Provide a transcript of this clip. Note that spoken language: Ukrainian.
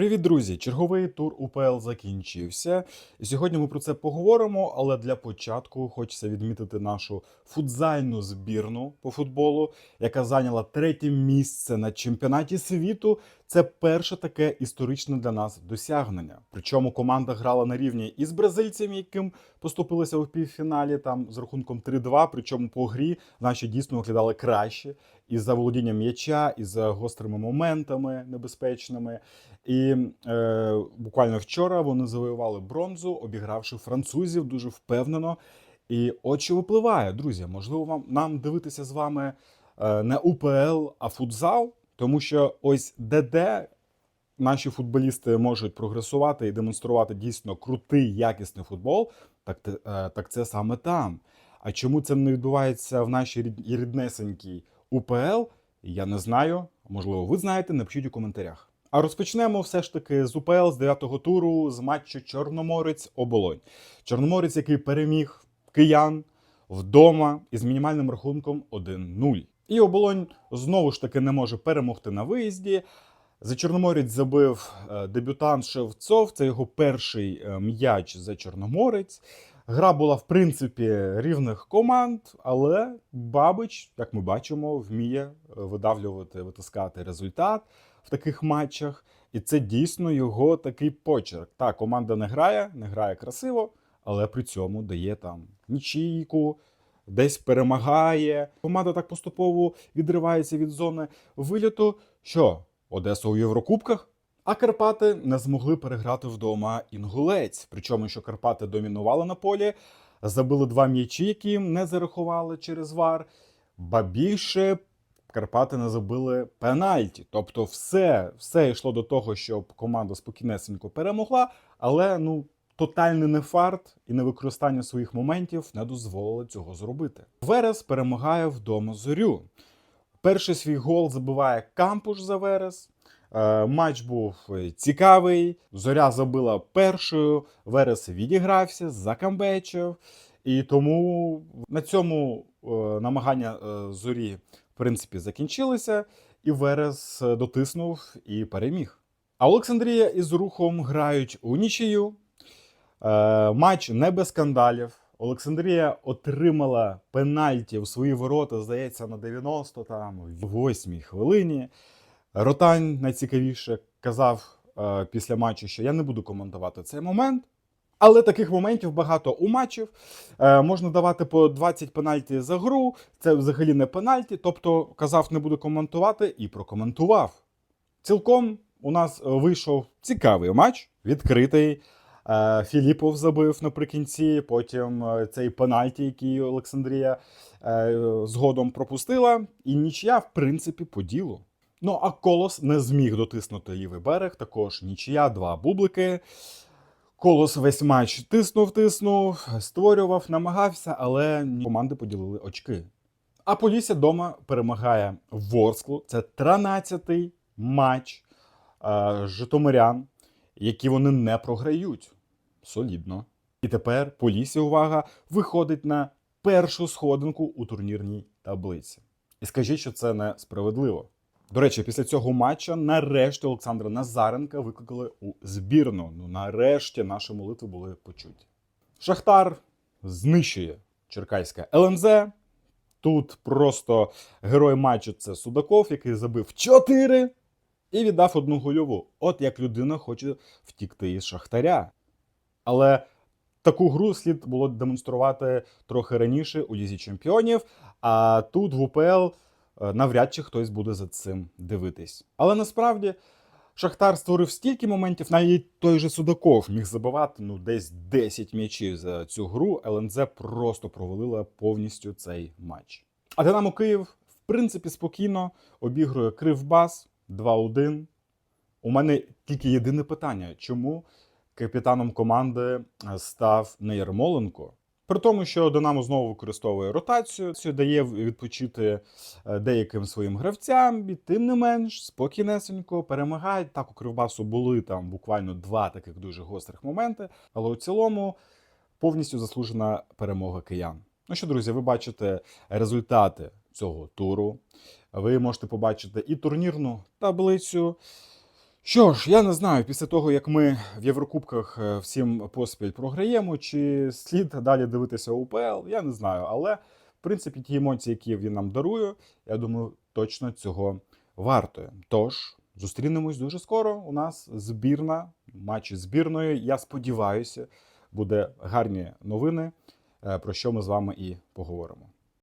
Привіт, друзі! Черговий тур УПЛ закінчився. Сьогодні ми про це поговоримо, але для початку хочеться відмітити нашу футзальну збірну по футболу, яка зайняла третє місце на чемпіонаті світу. Це перше таке історичне для нас досягнення. Причому команда грала на рівні із бразильцями, яким поступилися у півфіналі там з рахунком 3-2. Причому по грі наші дійсно виглядали краще і за володінням м'яча, і за гострими моментами небезпечними. І е, буквально вчора вони завоювали бронзу, обігравши французів дуже впевнено. І що випливає, друзі, можливо, вам нам дивитися з вами е, не УПЛ, а футзал, тому що ось ДД наші футболісти можуть прогресувати і демонструвати дійсно крутий, якісний футбол. Так, е, так це саме там. А чому це не відбувається в нашій ріднесенькій УПЛ? Я не знаю. Можливо, ви знаєте, напишіть у коментарях. А розпочнемо все ж таки з УПЛ з 9-го туру з матчу Чорноморець Оболонь. Чорноморець, який переміг киян вдома із мінімальним рахунком 1-0. І оболонь знову ж таки не може перемогти на виїзді. За Чорноморець забив е, дебютант Шевцов. Це його перший е, м'яч за Чорноморець. Гра була в принципі рівних команд, але Бабич, як ми бачимо, вміє е, видавлювати, витискати результат в таких матчах. І це дійсно його такий почерк. Так, команда не грає, не грає красиво, але при цьому дає там нічийку, десь перемагає. Команда так поступово відривається від зони виліту. Що, Одеса у Єврокубках? А Карпати не змогли переграти вдома інгулець. Причому, що Карпати домінували на полі, забили два м'ячі, які їм не зарахували через вар. Ба більше Карпати не забили пенальті. Тобто, все, все йшло до того, щоб команда спокійнесенько перемогла, але ну. Тотальний нефарт і невикористання своїх моментів не дозволили цього зробити. Верес перемагає вдома зорю. Перший свій гол забиває кампуш за Верес. Е, матч був е, цікавий. Зоря забила першою. Верес відігрався, закамбечив. І тому на цьому е, намагання зорі в принципі закінчилися, і Верес дотиснув і переміг. А Олександрія із рухом грають у нічию. Е, матч не без скандалів. Олександрія отримала пенальті в свої ворота, здається, на 90 там, в 8 хвилині. Ротань найцікавіше казав е, після матчу, що я не буду коментувати цей момент. Але таких моментів багато у матчів. Е, можна давати по 20 пенальті за гру. Це взагалі не пенальті. Тобто казав, не буду коментувати і прокоментував. Цілком у нас е, вийшов цікавий матч, відкритий. Е, Філіпов забив наприкінці. Потім е, цей пенальті, який Олександрія е, згодом пропустила. І нічия, в принципі, по ділу. Ну а Колос не зміг дотиснути лівий берег. Також нічия, два бублики. Колос весь матч тиснув, тиснув, створював, намагався, але команди поділили очки. А Полісся дома перемагає Ворсклу. Це 13-й матч е, Житомирян, які вони не програють. Солідно. І тепер Полісся, увага, виходить на першу сходинку у турнірній таблиці. І скажіть, що це не справедливо. До речі, після цього матча нарешті Олександра Назаренка викликали у збірну. Ну, нарешті наші молитви були почуті. Шахтар знищує Черкаське ЛНЗ. Тут просто герой матчу це Судаков, який забив 4 і віддав одну гольову. От як людина хоче втікти із Шахтаря. Але таку гру слід було демонструвати трохи раніше у Лізі Чемпіонів. А тут в УПЛ е, навряд чи хтось буде за цим дивитись. Але насправді Шахтар створив стільки моментів, навіть той же Судаков міг забивати ну десь 10 м'ячів за цю гру. ЛНЗ просто провалила повністю цей матч. А Динамо Київ, в принципі, спокійно обігрує Кривбас 2-1. У мене тільки єдине питання: чому капітаном команди е, став не Ярмоленко? При тому, що Динамо знову використовує ротацію, це дає відпочити е, деяким своїм гравцям, і тим не менш спокійнесенько перемагають. Так у Кривбасу були там буквально два таких дуже гострих моменти, але у цілому повністю заслужена перемога киян. Ну що, друзі, ви бачите результати цього туру. Ви можете побачити і турнірну таблицю. Що ж, я не знаю, після того, як ми в Єврокубках е, всім поспіль програємо, чи слід далі дивитися УПЛ, я не знаю. Але, в принципі, ті емоції, які він нам дарує, я думаю, точно цього вартує. Тож, зустрінемось дуже скоро. У нас збірна, матчі збірної. Я сподіваюся, буде гарні новини, е, про що ми з вами і поговоримо.